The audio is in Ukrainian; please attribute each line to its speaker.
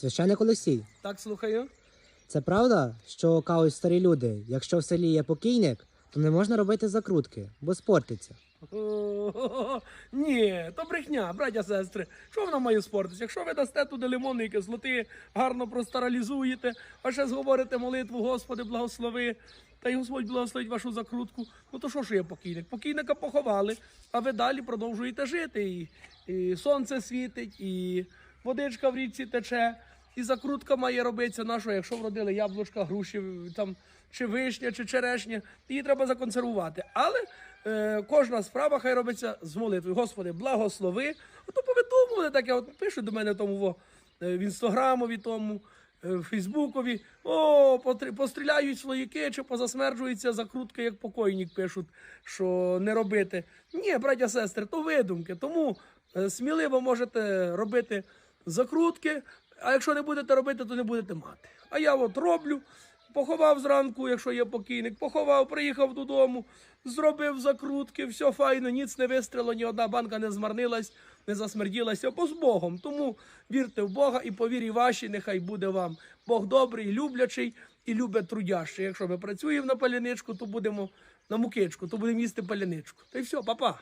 Speaker 1: Священик Олексій,
Speaker 2: Так, слухаю.
Speaker 1: це правда, що кажуть старі люди, якщо в селі є покійник, то не можна робити закрутки, бо спортиться.
Speaker 2: О, Ні, то брехня, браття, сестри. Що вона має спортитися? Якщо ви дасте туди лимонної кислоти, гарно простералізуєте, а ще зговорите молитву, Господи, благослови, та й Господь благословить вашу закрутку. Ну то що ж є покійник? Покійника поховали, а ви далі продовжуєте жити. І, і сонце світить, і водичка в річці тече, і закрутка має робитися. Наша, якщо вродили яблучка, груші, там, чи вишня, чи черешня, її треба законсервувати. Але е, кожна справа хай робиться з молитвою. Господи, благослови. Ото повидумували таке, от пишуть до мене тому во, е, в інстаграмові тому. е, В Фейсбукові, о, постріляють слоїки чи позасмерджуються закрутки, як покойник пишуть, що не робити. Ні, браття, сестри, то видумки. Тому е, сміливо можете робити закрутки, а якщо не будете робити, то не будете мати. А я от роблю, поховав зранку, якщо є покійник, поховав, приїхав додому, зробив закрутки, все файно, ніц не вистріло, ні одна банка не змарнилась, не засмерділася, бо з Богом. Тому вірте в Бога і по вірі вашій, нехай буде вам. Бог добрий, люблячий і любить трудящий. Якщо ми працюємо на паляничку, то будемо на мукичку, то будемо їсти паляничку. Та й все, папа.